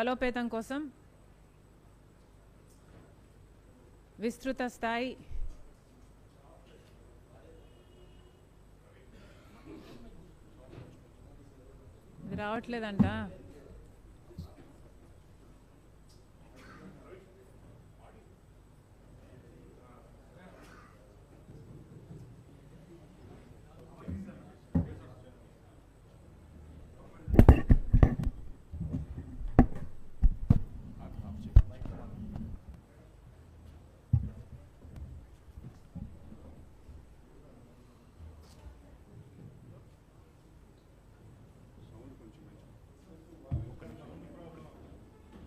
బలోపేతం కోసం విస్తృత స్థాయి రావట్లేదంట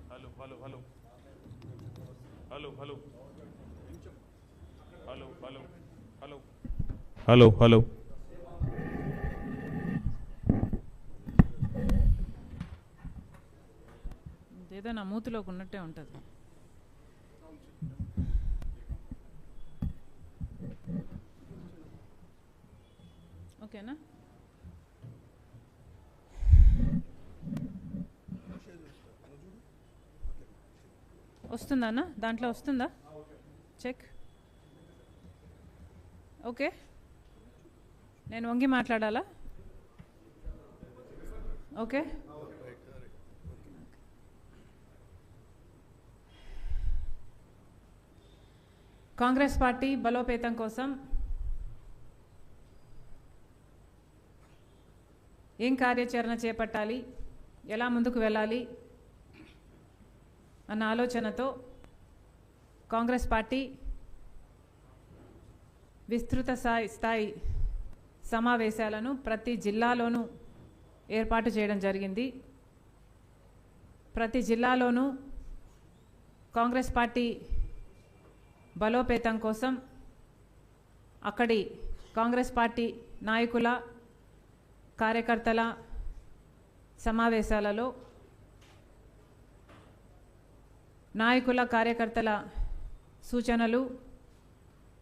hello hello hello hello hello. Hello hello hello. Hello hello. ఇదేదో నా మూతిలోకి ఉన్నట్టే ఉంటుంది. వస్తుందా అన్న దాంట్లో వస్తుందా? చెక్ ఓకే నేను వంగి మాట్లాడాలా? ఓకే కాంగ్రెస్ పార్టీ బలోపేతం కోసం ఏం కార్యాచరణ చేపట్టాలి? ఎలా ముందుకు వెళ్ళాలి? అన్న ఆలోచనతో కాంగ్రెస్ పార్టీ విస్తృత స్థాయి స్థాయి సమావేశాలను ప్రతి జిల్లాలోనూ ఏర్పాటు చేయడం జరిగింది. ప్రతి జిల్లాలోనూ కాంగ్రెస్ పార్టీ బలోపేతం కోసం అక్కడి కాంగ్రెస్ పార్టీ నాయకుల కార్యకర్తల సమావేశాలలో నాయకుల కార్యకర్తల సూచనలు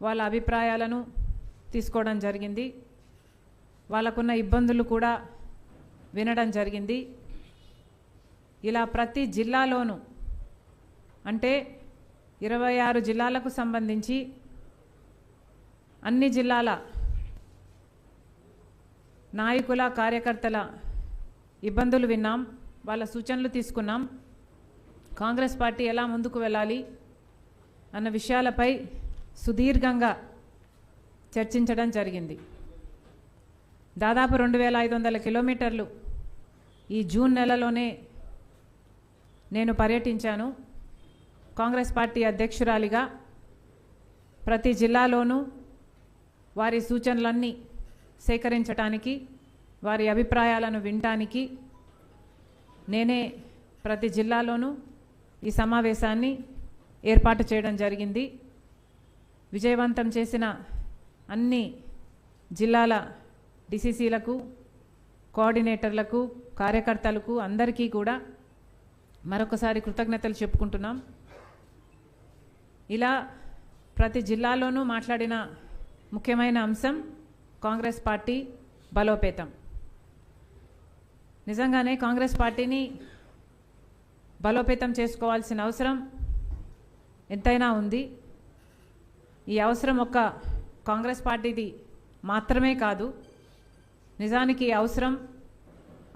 వాళ్ళ అభిప్రాయాలను తీసుకోవడం జరిగింది. వాళ్ళకున్న ఇబ్బందులు కూడా వినడం జరిగింది. ఇలా ప్రతి జిల్లాలోనూ అంటే ఇరవై ఆరు జిల్లాలకు సంబంధించి అన్ని జిల్లాల నాయకుల కార్యకర్తల ఇబ్బందులు విన్నాం వాళ్ళ సూచనలు తీసుకున్నాం. కాంగ్రెస్ పార్టీ ఎలా ముందుకు వెళ్ళాలి? అన్న విషయాలపై సుదీర్ఘంగా చర్చించడం జరిగింది. దాదాపు రెండు వేల ఐదు వందల కిలోమీటర్లు ఈ జూన్ నెలలోనే నేను పర్యటించాను. కాంగ్రెస్ పార్టీ అధ్యక్షురాలిగా ప్రతి జిల్లాలోనూ వారి సూచనలన్నీ సేకరించటానికి వారి అభిప్రాయాలను వినటానికి నేనే ప్రతి జిల్లాలోనూ ఈ సమావేశాన్ని ఏర్పాటు చేయడం జరిగింది. విజయవంతం చేసిన అన్ని జిల్లాల డిసిసిలకు కోఆర్డినేటర్లకు కార్యకర్తలకు అందరికీ కూడా మరొకసారి కృతజ్ఞతలు చెప్పుకుంటున్నాం. ఇలా ప్రతి జిల్లాలోనూ మాట్లాడిన ముఖ్యమైన అంశం కాంగ్రెస్ పార్టీ బలోపేతం. నిజంగానే కాంగ్రెస్ పార్టీని బలోపేతం చేసుకోవాల్సిన అవసరం ఎంతైనా ఉంది. ఈ అవసరం ఒక కాంగ్రెస్ పార్టీది మాత్రమే కాదు నిజానికి ఈ అవసరం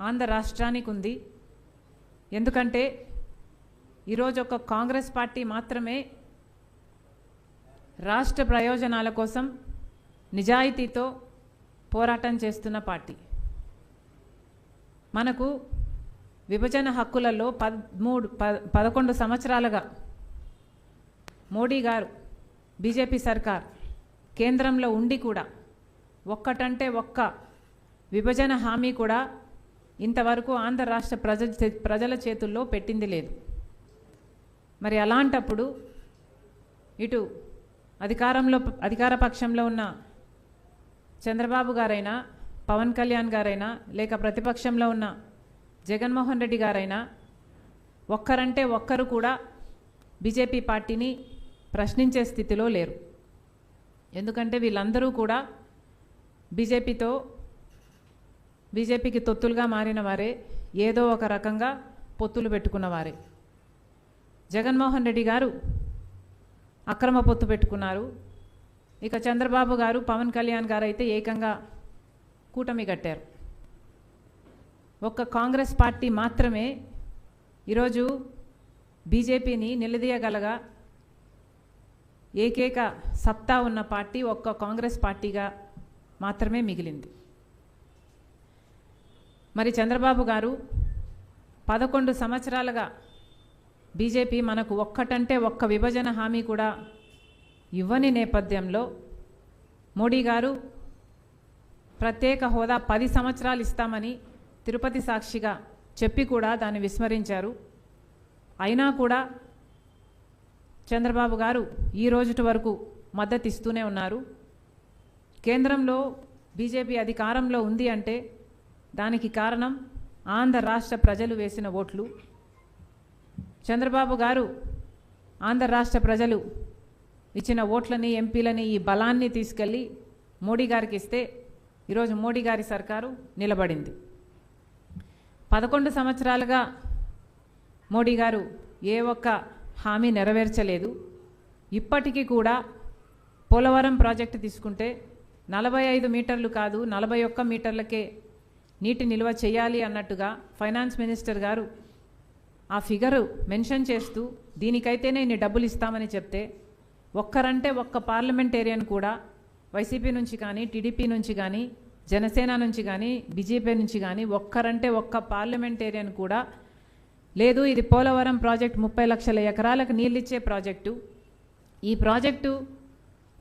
ఆంధ్ర రాష్ట్రానికి ఉంది. ఎందుకంటే ఈరోజు ఒక కాంగ్రెస్ పార్టీ మాత్రమే రాష్ట్ర ప్రయోజనాల కోసం నిజాయితీతో పోరాటం చేస్తున్న పార్టీ. మనకు విభజన హక్కులలో పదమూడు ప పదకొండు సంవత్సరాలుగా మోడీ గారు బీజేపీ సర్కార్ కేంద్రంలో ఉండి కూడా ఒక్కటంటే ఒక్క విభజన హామీ కూడా ఇంతవరకు ఆంధ్ర రాష్ట్ర ప్రజ ప్రజల చేతుల్లో పెట్టింది లేదు. మరి అలాంటప్పుడు ఇటు అధికారంలో అధికార పక్షంలో ఉన్న చంద్రబాబు గారైనా పవన్ కళ్యాణ్ గారైనా లేక ప్రతిపక్షంలో ఉన్న జగన్మోహన్ రెడ్డి గారైనా ఒక్కరంటే ఒక్కరు కూడా బీజేపీ పార్టీని ప్రశ్నించే స్థితిలో లేరు. ఎందుకంటే వీళ్ళందరూ కూడా బీజేపీతో బీజేపీకి తొత్తులుగా మారిన వారే ఏదో ఒక రకంగా పొత్తులు పెట్టుకున్నవారే జగన్మోహన్ రెడ్డి గారు అక్రమ పొత్తు పెట్టుకున్నారు. ఇక చంద్రబాబు గారు పవన్ కళ్యాణ్ గారు అయితే ఏకంగా కూటమి కట్టారు. ఒక్క కాంగ్రెస్ పార్టీ మాత్రమే ఈరోజు బీజేపీని నిలదీయగలగా ఏకైక సత్తా ఉన్న పార్టీ ఒక్క కాంగ్రెస్ పార్టీగా మాత్రమే మిగిలింది. మరి చంద్రబాబు గారు పదకొండు సంవత్సరాలుగా బీజేపీ మనకు ఒక్కటంటే ఒక్క విభజన హామీ కూడా ఇవ్వని నేపథ్యంలో మోడీ గారు ప్రత్యేక హోదా పది సంవత్సరాలు ఇస్తామని తిరుపతి సాక్షిగా చెప్పి కూడా దాన్ని విస్మరించారు. అయినా కూడా చంద్రబాబు గారు ఈ రోజుటి వరకు మద్దతు ఇస్తూనే ఉన్నారు. కేంద్రంలో బీజేపీ అధికారంలో ఉంది అంటే దానికి కారణం ఆంధ్ర రాష్ట్ర ప్రజలు వేసిన ఓట్లు. చంద్రబాబు గారు ఆంధ్ర రాష్ట్ర ప్రజలు ఇచ్చిన ఓట్లని ఎంపీలని ఈ బలాన్ని తీసుకెళ్ళి మోడీ గారికి ఇస్తే ఈరోజు మోడీ గారి సర్కారు నిలబడింది. పదకొండు సంవత్సరాలుగా మోడీ గారు ఏ ఒక్క హామీ నెరవేర్చలేదు. ఇప్పటికీ కూడా పోలవరం ప్రాజెక్టు తీసుకుంటే నలభై ఐదు మీటర్లు కాదు నలభై ఒక్క మీటర్లకే నీటి నిల్వ చేయాలి అన్నట్టుగా ఫైనాన్స్ మినిస్టర్ గారు ఆ ఫిగరు మెన్షన్ చేస్తూ దీనికైతేనే ఇన్ని డబ్బులు ఇస్తామని చెప్తే ఒక్కరంటే ఒక్క పార్లమెంటేరియన్ కూడా వైసీపీ నుంచి కానీ టీడీపీ నుంచి కానీ జనసేన నుంచి కానీ బీజేపీ నుంచి కానీ ఒక్కరంటే ఒక్క పార్లమెంటేరియన్ కూడా లేదు ఇది పోలవరం ప్రాజెక్ట్ ముప్పై లక్షల ఎకరాలకు నీళ్ళిచ్చే ప్రాజెక్టు. ఈ ప్రాజెక్టు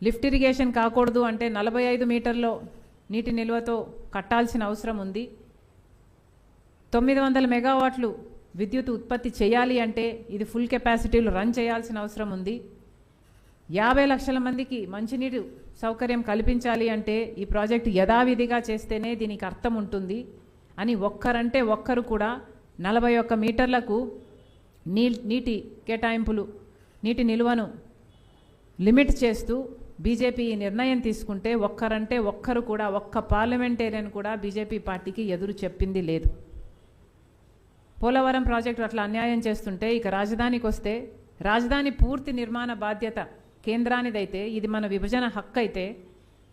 లిఫ్ట్ ఇరిగేషన్ కాకూడదు అంటే నలభై ఐదు మీటర్లో నీటి నిల్వతో కట్టాల్సిన అవసరం ఉంది. తొమ్మిది వందల మెగావాట్లు విద్యుత్ ఉత్పత్తి చేయాలి అంటే ఇది ఫుల్ కెపాసిటీలు రన్ చేయాల్సిన అవసరం ఉంది. యాభై లక్షల మందికి మంచినీటి సౌకర్యం కల్పించాలి అంటే ఈ ప్రాజెక్టు యథావిధిగా చేస్తేనే దీనికి అర్థం ఉంటుంది అని ఒక్కరంటే ఒక్కరు కూడా నలభై ఒక్క మీటర్లకు నీ నీటి కేటాయింపులు నీటి నిల్వను లిమిట్ చేస్తూ బీజేపీ ఈ నిర్ణయం తీసుకుంటే ఒక్కరంటే ఒక్కరు కూడా ఒక్క పార్లమెంటేరియన్ కూడా బీజేపీ పార్టీకి ఎదురు చెప్పింది లేదు. పోలవరం ప్రాజెక్టు అట్లా అన్యాయం చేస్తుంటే ఇక రాజధానికి వస్తే రాజధాని పూర్తి నిర్మాణ బాధ్యత కేంద్రానిదైతే ఇది మన విభజన హక్కు అయితే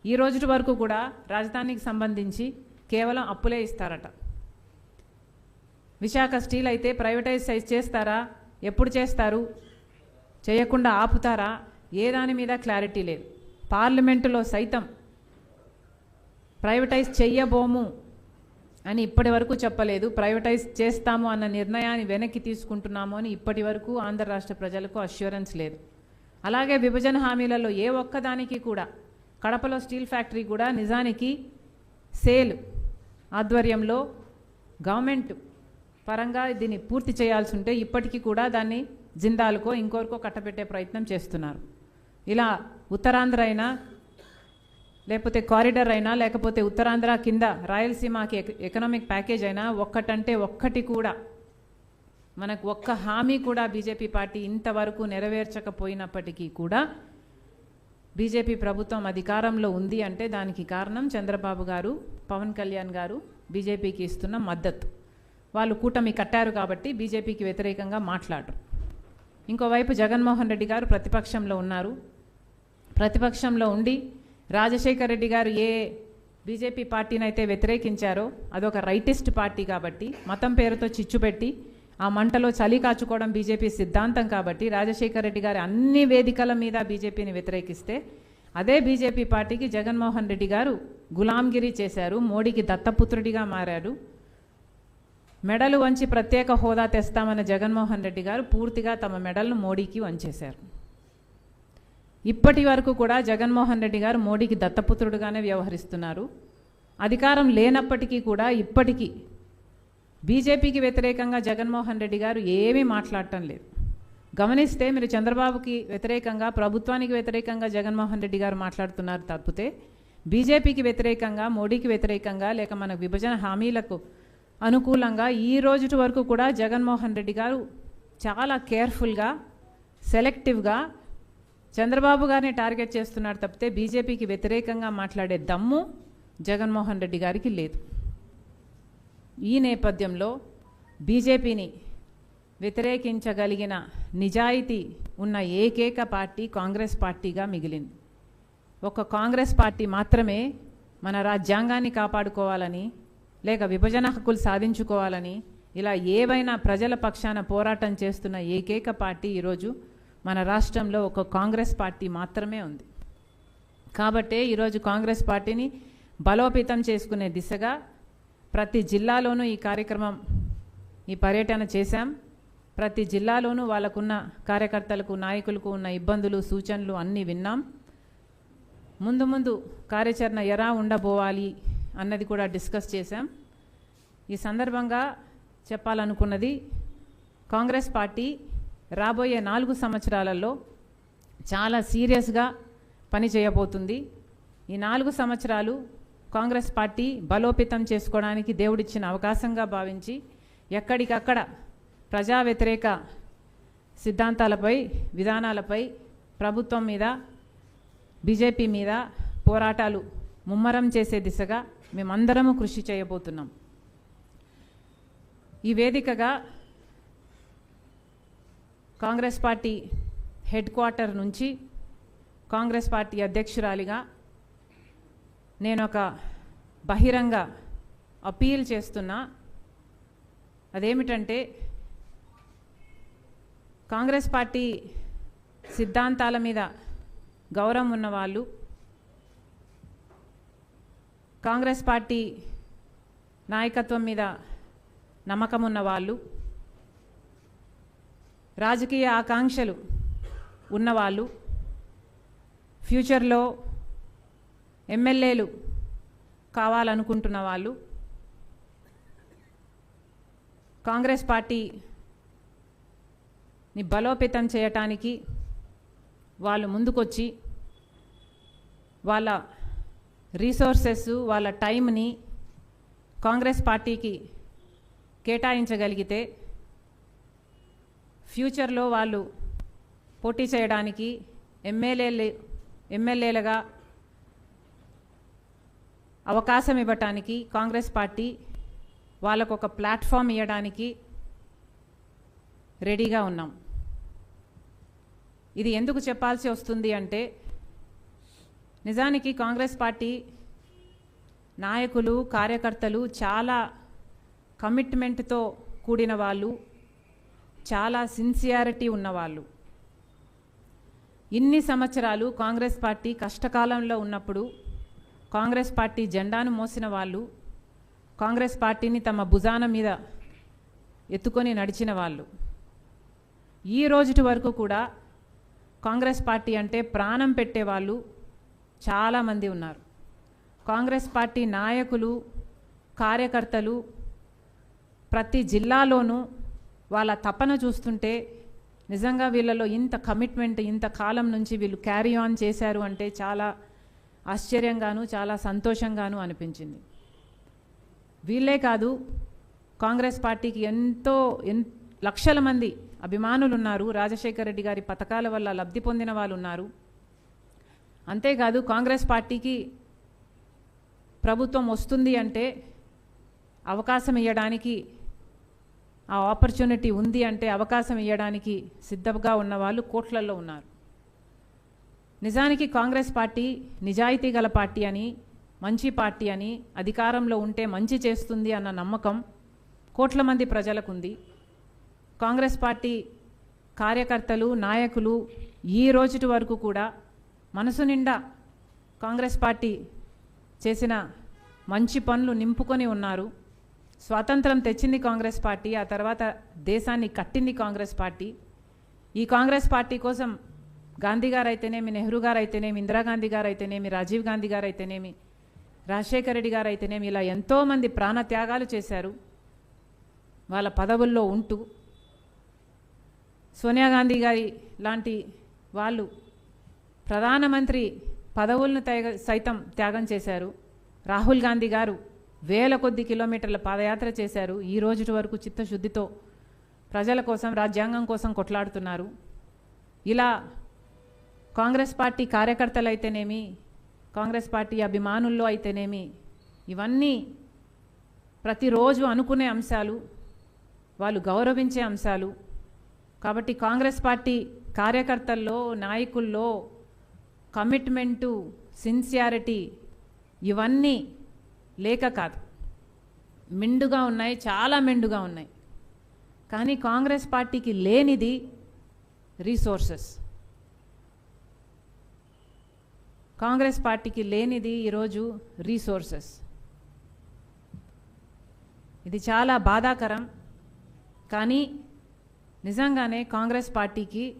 ఈ రోజు వరకు కూడా రాజధానికి సంబంధించి కేవలం అప్పులే ఇస్తారట. విశాఖ స్టీల్ అయితే ప్రైవేటైజ్ సైజ్ చేస్తారా? ఎప్పుడు చేస్తారు? చేయకుండా ఆపుతారా? ఏ దాని మీద క్లారిటీ లేదు. పార్లమెంటులో సైతం ప్రైవేటైజ్ చెయ్యబోము అని ఇప్పటి వరకు చెప్పలేదు. ప్రైవేటైజ్ చేస్తాము అన్న నిర్ణయాన్ని వెనక్కి తీసుకుంటున్నాము అని ఇప్పటి వరకు ఆంధ్ర రాష్ట్ర ప్రజలకు అష్యూరెన్స్ లేదు. అలాగే విభజన హామీలలో ఏ ఒక్కదానికి కూడా కడపలో స్టీల్ ఫ్యాక్టరీ కూడా నిజానికి సేల్ ఆధ్వర్యంలో గవర్నమెంట్ పరంగా దీన్ని పూర్తి చేయాల్సి ఉంటే ఇప్పటికీ కూడా దాన్ని జిందాల్కో ఇంకోరికో కట్టబెట్టే ప్రయత్నం చేస్తున్నారు. ఇలా ఉత్తరాంధ్ర అయినా లేకపోతే కారిడర్ అయినా లేకపోతే ఉత్తరాంధ్ర కింద రాయలసీమకి ఎకనామిక్ ప్యాకేజ్ అయినా ఒక్కటంటే ఒక్కటి కూడా మనకు ఒక్క హామీ కూడా బీజేపీ పార్టీ ఇంతవరకు నెరవేర్చకపోయినప్పటికీ కూడా బీజేపీ ప్రభుత్వం అధికారంలో ఉంది అంటే దానికి కారణం చంద్రబాబు గారు పవన్ కళ్యాణ్ గారు బీజేపీకి ఇస్తున్న మద్దతు. వాళ్ళు కూటమి కట్టారు కాబట్టి బీజేపీకి వ్యతిరేకంగా మాట్లాడరు. ఇంకోవైపు జగన్మోహన్ రెడ్డి గారు ప్రతిపక్షంలో ఉన్నారు. ప్రతిపక్షంలో ఉండి రాజశేఖర్ రెడ్డి గారు ఏ బీజేపీ పార్టీని అయితే వ్యతిరేకించారో అదొక రైటిస్ట్ పార్టీ కాబట్టి మతం పేరుతో చిచ్చు పెట్టి ఆ మంటలో చలి కాచుకోవడం బీజేపీ సిద్ధాంతం కాబట్టి రాజశేఖర్ రెడ్డి గారు అన్ని వేదికల మీద బీజేపీని వ్యతిరేకిస్తే అదే బీజేపీ పార్టీకి జగన్మోహన్ రెడ్డి గారు గులాంగిరి చేశారు మోడీకి దత్తపుత్రుడిగా మారాడు మెడలు వంచి ప్రత్యేక హోదా తెస్తామన్న జగన్మోహన్ రెడ్డి గారు పూర్తిగా తమ మెడల్ను మోడీకి వంచేశారు. ఇప్పటి వరకు కూడా జగన్మోహన్ రెడ్డి గారు మోడీకి దత్తపుత్రుడుగానే వ్యవహరిస్తున్నారు. అధికారం లేనప్పటికీ కూడా ఇప్పటికీ బీజేపీకి వ్యతిరేకంగా జగన్మోహన్ రెడ్డి గారు ఏమీ మాట్లాడటం లేదు. గమనిస్తే మీరు చంద్రబాబుకి వ్యతిరేకంగా ప్రభుత్వానికి వ్యతిరేకంగా జగన్మోహన్ రెడ్డి గారు మాట్లాడుతున్నారు తప్పితే బీజేపీకి వ్యతిరేకంగా మోడీకి వ్యతిరేకంగా లేక మన విభజన హామీలకు అనుకూలంగా ఈ రోజుటి వరకు కూడా జగన్మోహన్ రెడ్డి గారు చాలా కేర్ఫుల్గా సెలెక్టివ్గా చంద్రబాబు గారిని టార్గెట్ చేస్తున్నారు తప్పితే బీజేపీకి వ్యతిరేకంగా మాట్లాడే దమ్ము జగన్మోహన్ రెడ్డి గారికి లేదు. ఈ నేపథ్యంలో బీజేపీని వ్యతిరేకించగలిగిన నిజాయితీ ఉన్న ఏకైక పార్టీ కాంగ్రెస్ పార్టీగా మిగిలింది. ఒక కాంగ్రెస్ పార్టీ మాత్రమే మన రాజ్యాంగాన్ని కాపాడుకోవాలని లేక విభజన హక్కులు సాధించుకోవాలని ఇలా ఏవైనా ప్రజల పక్షాన పోరాటం చేస్తున్న ఏకైక పార్టీ ఈరోజు మన రాష్ట్రంలో ఒక కాంగ్రెస్ పార్టీ మాత్రమే ఉంది. కాబట్టే ఈరోజు కాంగ్రెస్ పార్టీని బలోపేతం చేసుకునే దిశగా ప్రతి జిల్లాలోనూ ఈ కార్యక్రమం ఈ పర్యటన చేశాం. ప్రతి జిల్లాలోనూ వాళ్ళకున్న కార్యకర్తలకు నాయకులకు ఉన్న ఇబ్బందులు సూచనలు అన్నీ విన్నాం. ముందు ముందు కార్యాచరణ ఎలా ఉండబోవాలి అన్నది కూడా డిస్కస్ చేశాం. ఈ సందర్భంగా చెప్పాలనుకున్నది కాంగ్రెస్ పార్టీ రాబోయే నాలుగు సంవత్సరాలలో చాలా సీరియస్గా పని చేయబోతుంది ఈ నాలుగు సంవత్సరాలు కాంగ్రెస్ పార్టీ బలోపేతం చేసుకోవడానికి దేవుడిచ్చిన అవకాశంగా భావించి ఎక్కడికక్కడ ప్రజా వ్యతిరేక సిద్ధాంతాలపై విధానాలపై ప్రభుత్వం మీద బీజేపీ మీద పోరాటాలు ముమ్మరం చేసే దిశగా మేమందరము కృషి చేయబోతున్నాం. ఈ వేదికగా కాంగ్రెస్ పార్టీ హెడ్ క్వార్టర్ నుంచి కాంగ్రెస్ పార్టీ అధ్యక్షురాలిగా నేను ఒక బహిరంగ అపీల్ చేస్తున్నా. అదేమిటంటే కాంగ్రెస్ పార్టీ సిద్ధాంతాల మీద గౌరవం ఉన్నవాళ్ళు కాంగ్రెస్ పార్టీ నాయకత్వం మీద నమ్మకం ఉన్నవాళ్ళు రాజకీయ ఆకాంక్షలు ఉన్నవాళ్ళు ఫ్యూచర్లో ఎమ్మెల్యేలు కావాలనుకుంటున్న వాళ్ళు కాంగ్రెస్ పార్టీని బలోపేతం చేయటానికి వాళ్ళు ముందుకొచ్చి వాళ్ళ రీసోర్సెస్ వాళ్ళ టైంని కాంగ్రెస్ పార్టీకి కేటాయించగలిగితే ఫ్యూచర్లో వాళ్ళు పోటీ చేయడానికి ఎమ్మెల్యేలు ఎమ్మెల్యేలుగా అవకాశం ఇవ్వటానికి కాంగ్రెస్ పార్టీ వాళ్ళకు ఒక ప్లాట్ఫామ్ ఇవ్వడానికి రెడీగా ఉన్నాం. ఇది ఎందుకు చెప్పాల్సి వస్తుంది అంటే నిజానికి కాంగ్రెస్ పార్టీ నాయకులు కార్యకర్తలు చాలా కమిట్మెంట్తో కూడిన వాళ్ళు చాలా సిన్సియారిటీ ఉన్నవాళ్ళు ఇన్ని సంవత్సరాలు కాంగ్రెస్ పార్టీ కష్టకాలంలో ఉన్నప్పుడు కాంగ్రెస్ పార్టీ జెండాను మోసిన వాళ్ళు కాంగ్రెస్ పార్టీని తమ భుజాన మీద ఎత్తుకొని నడిచిన వాళ్ళు. ఈ రోజుటి వరకు కూడా కాంగ్రెస్ పార్టీ అంటే ప్రాణం పెట్టేవాళ్ళు చాలామంది ఉన్నారు. కాంగ్రెస్ పార్టీ నాయకులు కార్యకర్తలు ప్రతి జిల్లాలోనూ వాళ్ళ తపన చూస్తుంటే నిజంగా వీళ్ళలో ఇంత కమిట్మెంట్ ఇంత కాలం నుంచి వీళ్ళు క్యారీ ఆన్ చేశారు అంటే చాలా ఆశ్చర్యంగాను చాలా సంతోషంగాను అనిపించింది. వీళ్ళే కాదు కాంగ్రెస్ పార్టీకి ఎంతో ఎన్ లక్షల మంది అభిమానులు ఉన్నారు రాజశేఖర రెడ్డి గారి పథకాల వల్ల లబ్ధి పొందిన వాళ్ళు ఉన్నారు అంతేకాదు కాంగ్రెస్ పార్టీకి ప్రభుత్వం వస్తుంది అంటే అవకాశం ఇవ్వడానికి ఆ ఆపర్చునిటీ ఉంది అంటే అవకాశం ఇవ్వడానికి సిద్ధంగా ఉన్న వాళ్ళు కోట్లల్లో ఉన్నారు. నిజానికి కాంగ్రెస్ పార్టీ నిజాయితీ గల పార్టీ అని మంచి పార్టీ అని అధికారంలో ఉంటే మంచి చేస్తుంది అన్న నమ్మకం కోట్ల మంది ప్రజలకు ఉంది కాంగ్రెస్ పార్టీ కార్యకర్తలు నాయకులు ఈ రోజుటి వరకు కూడా మనసు నిండా కాంగ్రెస్ పార్టీ చేసిన మంచి పనులు నింపుకొని ఉన్నారు. స్వాతంత్రం తెచ్చింది కాంగ్రెస్ పార్టీ ఆ తర్వాత దేశాన్ని కట్టింది కాంగ్రెస్ పార్టీ. ఈ కాంగ్రెస్ పార్టీ కోసం గాంధీ గారు అయితేనేమి నెహ్రూ గారు అయితేనేమి ఇందిరాగాంధీ గారు అయితేనేమి రాజీవ్ గాంధీ గారు అయితేనేమి రాజశేఖర రెడ్డి గారు అయితేనేమి ఇలా ఎంతోమంది ప్రాణత్యాగాలు చేశారు. వాళ్ళ పదవుల్లో ఉంటూ సోనియా గాంధీ గారి లాంటి వాళ్ళు ప్రధానమంత్రి పదవులను త్యాగ సైతం త్యాగం చేశారు. రాహుల్ గాంధీ గారు వేల కొద్ది కిలోమీటర్ల పాదయాత్ర చేశారు. ఈ రోజు వరకు చిత్తశుద్ధితో ప్రజల కోసం రాజ్యాంగం కోసం కొట్లాడుతున్నారు. ఇలా కాంగ్రెస్ పార్టీ కార్యకర్తలు అయితేనేమి కాంగ్రెస్ పార్టీ అభిమానుల్లో అయితేనేమి ఇవన్నీ ప్రతిరోజు అనుకునే అంశాలు వాళ్ళు గౌరవించే అంశాలు. కాబట్టి కాంగ్రెస్ పార్టీ కార్యకర్తల్లో నాయకుల్లో కమిట్మెంటు సిన్సియారిటీ ఇవన్నీ లేక కాదు. మెండుగా ఉన్నాయి చాలా మెండుగా ఉన్నాయి. కానీ కాంగ్రెస్ పార్టీకి లేనిది రీసోర్సెస్. కాంగ్రెస్ పార్టీకి లేనిది ఈరోజు రీసోర్సెస్. ఇది చాలా బాధాకరం. కానీ నిజంగానే కాంగ్రెస్ పార్టీకి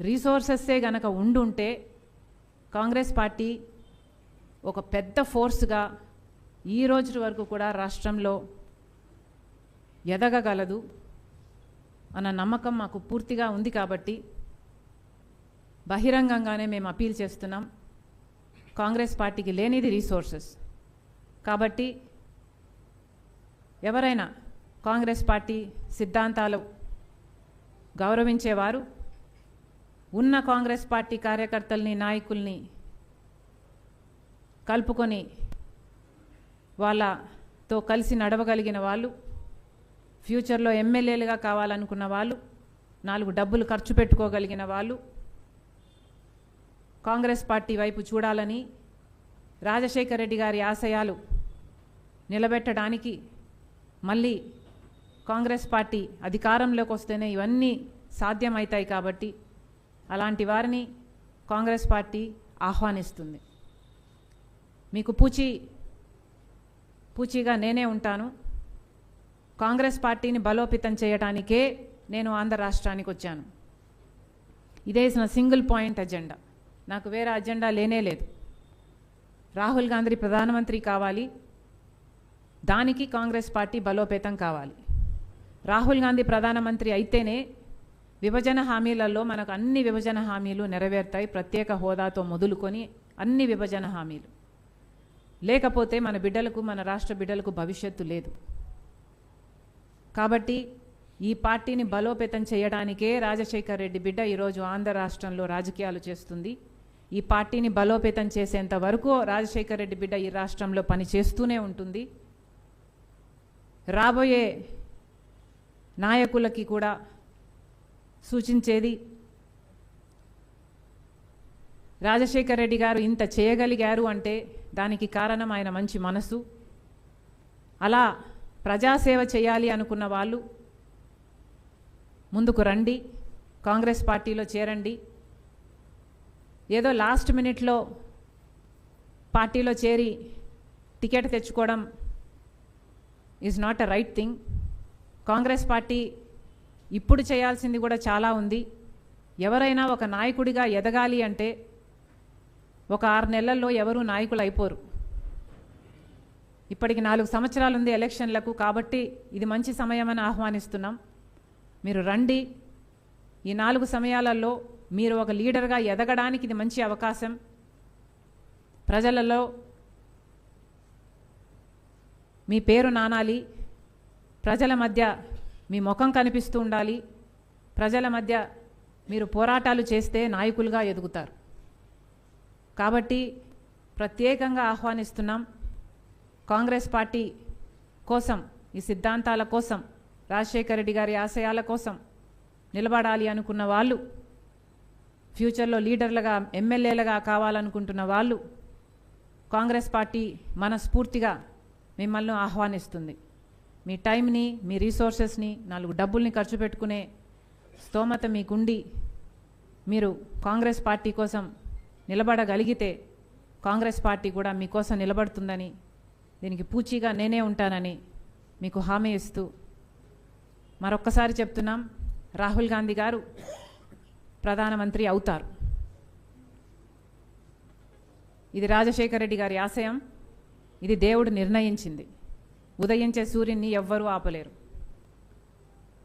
రీసోర్సెస్సే గనక ఉండుంటే కాంగ్రెస్ పార్టీ ఒక పెద్ద ఫోర్స్గా ఈ రోజు వరకు కూడా రాష్ట్రంలో ఎదగగలదు అన్న నమ్మకం మాకు పూర్తిగా ఉంది కాబట్టి బహిరంగంగానే మేము అపీల్ చేస్తున్నాం. కాంగ్రెస్ పార్టీకి లేనిది రీసోర్సెస్. కాబట్టి ఎవరైనా కాంగ్రెస్ పార్టీ సిద్ధాంతాలు గౌరవించేవారు ఉన్న కాంగ్రెస్ పార్టీ కార్యకర్తల్ని నాయకుల్ని కలుపుకొని వాళ్ళతో కలిసి నడవగలిగిన వాళ్ళు ఫ్యూచర్లో ఎమ్మెల్యేలుగా కావాలనుకున్న వాళ్ళు నాలుగు డబ్బులు ఖర్చు పెట్టుకోగలిగిన వాళ్ళు కాంగ్రెస్ పార్టీ వైపు చూడాలని రాజశేఖర రెడ్డి గారి ఆశయాలు నిలబెట్టడానికి మళ్ళీ కాంగ్రెస్ పార్టీ అధికారంలోకి వస్తేనే ఇవన్నీ సాధ్యమవుతాయి కాబట్టి అలాంటి వారిని కాంగ్రెస్ పార్టీ ఆహ్వానిస్తుంది. మీకు పూచి పూచిగా నేనే ఉంటాను. కాంగ్రెస్ పార్టీని బలోపేతం చేయడానికే నేను ఆంధ్ర రాష్ట్రానికి వచ్చాను. ఇదేసిన సింగిల్ పాయింట్ అజెండా. నాకు వేరే అజెండా లేనే లేదు. రాహుల్ గాంధీ ప్రధానమంత్రి కావాలి. దానికి కాంగ్రెస్ పార్టీ బలోపేతం కావాలి. రాహుల్ గాంధీ ప్రధానమంత్రి అయితేనే విభజన హామీలలో మనకు అన్ని విభజన హామీలు నెరవేరుతాయి. ప్రత్యేక హోదాతో మొదలుకొని అన్ని విభజన హామీలు. లేకపోతే మన బిడ్డలకు మన రాష్ట్ర బిడ్డలకు భవిష్యత్తు లేదు. కాబట్టి ఈ పార్టీని బలోపేతం చేయడానికే రాజశేఖర్ రెడ్డి బిడ్డ ఈరోజు ఆంధ్ర రాష్ట్రంలో రాజకీయాలు చేస్తుంది. ఈ పార్టీని బలోపేతం చేసేంత వరకు రాజశేఖర్ రెడ్డి బిడ్డ ఈ రాష్ట్రంలో పని చేస్తూనే ఉంటుంది. రాబోయే నాయకులకి కూడా సూచించేది? రాజశేఖర్ రెడ్డి గారు ఇంత చేయగలిగారు అంటే దానికి కారణం ఆయన మంచి మనసు. అలా ప్రజాసేవ చేయాలి అనుకున్న వాళ్ళు ముందుకు రండి కాంగ్రెస్ పార్టీలో చేరండి. ఏదో లాస్ట్ మినిట్లో పార్టీలో చేరి టికెట్ తెచ్చుకోవడం is not a right thing Congress party ఇప్పుడు చేయాల్సింది కూడా చాలా ఉంది. ఎవరైనా ఒక నాయకుడిగా ఎదగాలి అంటే ఒక ఆరు నెలల్లో ఎవరూ నాయకులు అయిపోరు ఇప్పటికి నాలుగు సంవత్సరాలు ఉంది ఎలక్షన్లకు కాబట్టి ఇది మంచి సమయమని ఆహ్వానిస్తున్నాం. మీరు రండి. ఈ నాలుగు సమయాలలో మీరు ఒక లీడర్గా ఎదగడానికి ఇది మంచి అవకాశం. ప్రజలలో మీ పేరు నానాలి. ప్రజల మధ్య మీ ముఖం కనిపిస్తూ ఉండాలి. ప్రజల మధ్య మీరు పోరాటాలు చేస్తే నాయకులుగా ఎదుగుతారు. కాబట్టి ప్రత్యేకంగా ఆహ్వానిస్తున్నాం కాంగ్రెస్ పార్టీ కోసం ఈ సిద్ధాంతాల కోసం రాజశేఖర రెడ్డి గారి ఆశయాల కోసం నిలబడాలి అనుకున్న వాళ్ళు ఫ్యూచర్లో లీడర్లుగా ఎమ్మెల్యేలుగా కావాలనుకుంటున్న వాళ్ళు కాంగ్రెస్ పార్టీ మనస్ఫూర్తిగా మిమ్మల్ని ఆహ్వానిస్తుంది. మీ టైంని మీ రీసోర్సెస్ని నాలుగు డబ్బుల్ని ఖర్చు పెట్టుకునే స్తోమత మీకుండి మీరు కాంగ్రెస్ పార్టీ కోసం నిలబడగలిగితే కాంగ్రెస్ పార్టీ కూడా మీకోసం నిలబడుతుందని దీనికి పూచీగా నేనే ఉంటానని మీకు హామీ ఇస్తూ మరొక్కసారి చెప్తున్నాం. రాహుల్ గాంధీ గారు ప్రధానమంత్రి అవుతారు. ఇది రాజశేఖర రెడ్డి గారి ఆశయం. ఇది దేవుడు నిర్ణయించింది. ఉదయించే సూర్యుని ఎవ్వరూ ఆపలేరు.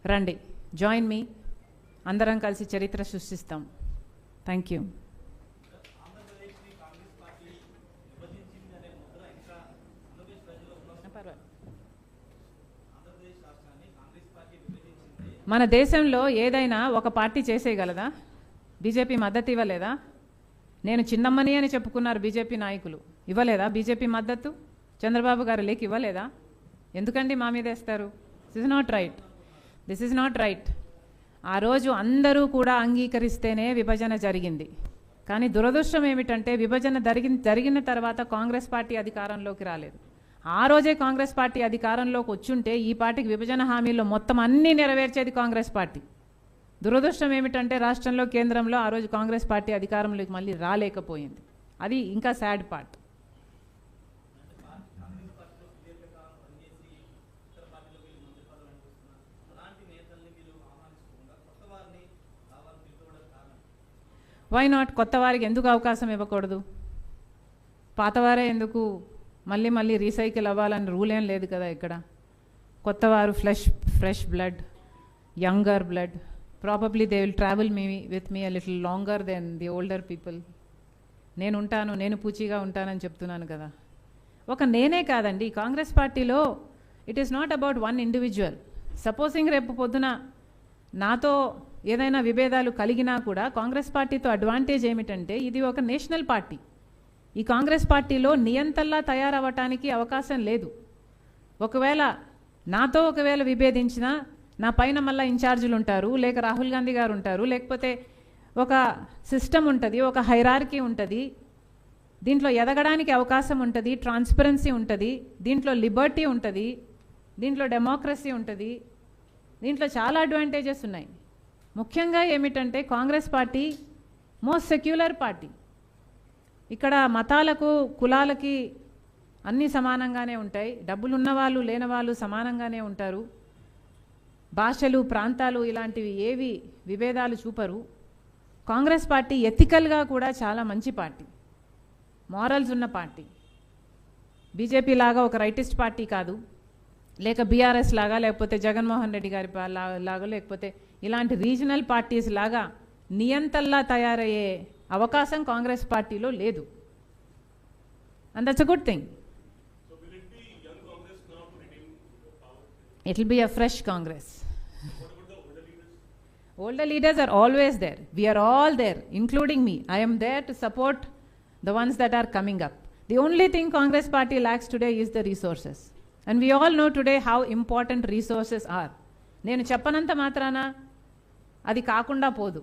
రండి జాయిన్ మీ. అందరం కలిసి చరిత్ర సృష్టిస్తాం. థ్యాంక్ యూ మన దేశంలో ఏదైనా ఒక పార్టీ చేసేయగలదా? బీజేపీ మద్దతు ఇవ్వలేదా? నేను చిన్నమ్మని అని చెప్పుకున్నారు బీజేపీ నాయకులు. ఇవ్వలేదా బీజేపీ మద్దతు? చంద్రబాబు గారు లేక ఇవ్వలేదా? ఎందుకండి మా మీద వేస్తారు? This is not right this is not right ఆ రోజు అందరూ కూడా అంగీకరిస్తేనే విభజన జరిగింది. కానీ దురదృష్టం ఏమిటంటే విభజన జరిగిన జరిగిన తర్వాత కాంగ్రెస్ పార్టీ అధికారంలోకి రాలేదు. ఆ రోజే కాంగ్రెస్ పార్టీ అధికారంలోకి వచ్చుంటే ఈ పార్టీకి విభజన హామీల్లో మొత్తం అన్నీ నెరవేర్చేది కాంగ్రెస్ పార్టీ. దురదృష్టం ఏమిటంటే రాష్ట్రంలో కేంద్రంలో ఆ రోజు కాంగ్రెస్ పార్టీ అధికారంలోకి మళ్ళీ రాలేకపోయింది. అది ఇంకా సాడ్ పార్ట్ వై నాట్ కొత్త వారికి ఎందుకు అవకాశం ఇవ్వకూడదు? పాతవారే ఎందుకు మళ్ళీ మళ్ళీ రీసైకిల్ అవ్వాలని రూల్ ఏం లేదు కదా ఇక్కడ. కొత్తవారు fresh fresh blood younger blood probably they will travel me with me a little longer than the older people నేను ఉంటాను నేను పూచిగా ఉంటానని చెప్తున్నాను కదా. ఒక నేనే కాదండి. కాంగ్రెస్ పార్టీలో it is not about one individual supposing రేపు పొద్దున నాతో ఏదైనా విభేదాలు కలిగినా కూడా కాంగ్రెస్ పార్టీతో అడ్వాంటేజ్ ఏమిటంటే ఇది ఒక నేషనల్ పార్టీ. ఈ కాంగ్రెస్ పార్టీలో నియంతల్లా తయారవ్వటానికి అవకాశం లేదు. ఒకవేళ నాతో ఒకవేళ విభేదించినా నా పైన మళ్ళీ ఇన్ఛార్జీలు ఉంటారు లేక రాహుల్ గాంధీ గారు ఉంటారు లేకపోతే ఒక సిస్టమ్ ఉంటుంది ఒక హైరార్కీ ఉంటుంది. దీంట్లో ఎదగడానికి అవకాశం ఉంటుంది ట్రాన్స్పరెన్సీ ఉంటుంది దీంట్లో లిబర్టీ ఉంటుంది దీంట్లో డెమోక్రసీ ఉంటుంది దీంట్లో చాలా అడ్వాంటేజెస్ ఉన్నాయి. ముఖ్యంగా ఏమిటంటే Congress party most secular party. ఇక్కడ మతాలకు కులాలకి అన్నీ సమానంగానే ఉంటాయి. డబ్బులు ఉన్నవాళ్ళు లేనివాళ్ళు సమానంగానే ఉంటారు. భాషలు ప్రాంతాలు ఇలాంటివి ఏవి విభేదాలు చూపరు. కాంగ్రెస్ పార్టీ ఎథికల్గా కూడా చాలా మంచి పార్టీ. మారల్స్ ఉన్న పార్టీ. బీజేపీ లాగా ఒక రైటిస్ట్ పార్టీ కాదు. లేక బీఆర్ఎస్ లాగా లేకపోతే జగన్మోహన్ రెడ్డి గారి లాగా లేకపోతే ఇలాంటి రీజనల్ పార్టీస్ లాగా నియంతల్లా తయారయ్యే అవకాశం కాంగ్రెస్ పార్టీలో లేదు. And that's a good thing it will be a fresh Congress older leaders are always there we are all there including me I'm there to support the ones that are coming up the only thing Congress party lacks today is the resources and we all know today how important resources are నేను చెప్పనంత మాత్రానా? అది కాకుండా పోదు.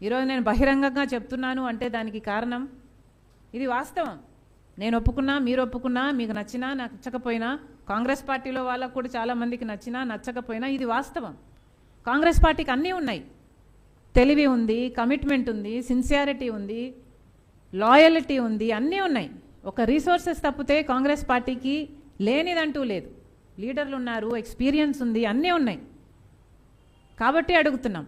ఈరోజు నేను బహిరంగంగా చెప్తున్నాను అంటే దానికి కారణం ఇది వాస్తవం. నేను ఒప్పుకున్నా మీరు ఒప్పుకున్నా మీకు నచ్చినా నచ్చకపోయినా కాంగ్రెస్ పార్టీలో వాళ్ళకు కూడా చాలా మందికి నచ్చినా నచ్చకపోయినా ఇది వాస్తవం. కాంగ్రెస్ పార్టీకి అన్నీ ఉన్నాయి. తెలివి ఉంది కమిట్మెంట్ ఉంది సిన్సియారిటీ ఉంది లాయలిటీ ఉంది అన్నీ ఉన్నాయి. ఒక రీసోర్సెస్ తప్పితే కాంగ్రెస్ పార్టీకి లేనిదంటూ లేదు. లీడర్లు ఉన్నారు ఎక్స్పీరియన్స్ ఉంది అన్నీ ఉన్నాయి. కాబట్టి అడుగుతున్నాం.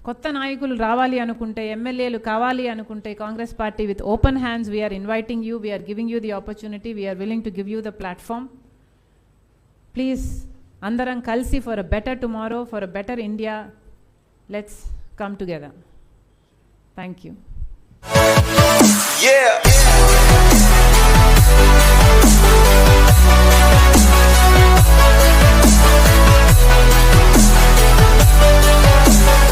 కొత్త నాయకులు రావాలి అనుకుంటే ఎమ్మెల్యేలు కావాలి అనుకుంటే Congress party with open hands we are inviting you we are giving you the opportunity we are willing to give you the platform please అందరం కలిసి for a better tomorrow for a better India let's come together thank you Yeah!